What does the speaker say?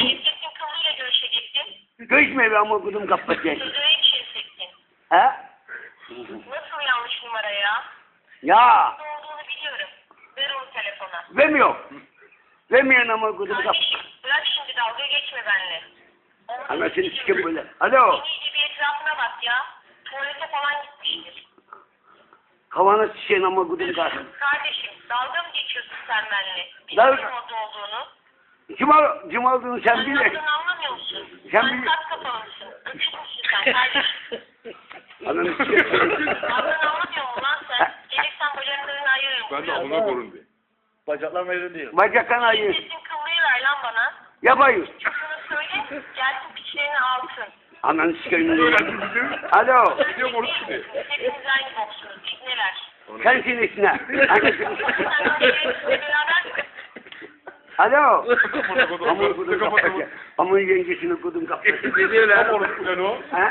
Şevket'in kılıyla görüşecektin. Görüşme be ama kudum kapatacak. Sözüne yetişecektin. He? Nasıl yanlış numara ya? Ya. Ne olduğunu biliyorum. Ver onu telefona. Vermiyor. Vermiyor ama kapat. Kardeşim bırak şimdi dalga geçme benimle. Onu Anasını sikim böyle. Alo. Sen iyice bir etrafına bak ya. Tuvalete falan gitmiştir. Kavana şişen ama kudum kapat. Kardeşim dalga mı geçiyorsun sen benimle? Dalga- Bilmiyorum orada olduğunu. Kim, al, kim olduğunu sen Sen bil. olduğunu anlamıyor musun? Sen Sen bil- kat? Öküz müsün sen? Ananı anlamıyor musun lan sen? Gelirsen bacaklarını ayırırım. Ben de ona korun diye. Bacaklar ayrı diyor. Bacaktan ayır. Sesin kıllıyı ver lan bana. Yapayım. Çocuğunu söyle, gelsin piçlerini alsın. Ananı sikim. Öğrendim bizim. Alo. Gidiyor konuş diye. Hepiniz aynı boksunuz, dikneler. Sensin içine. Sen onlarla beraber Alo. Amın yengesini kudum kapatacak. Tam orası lan?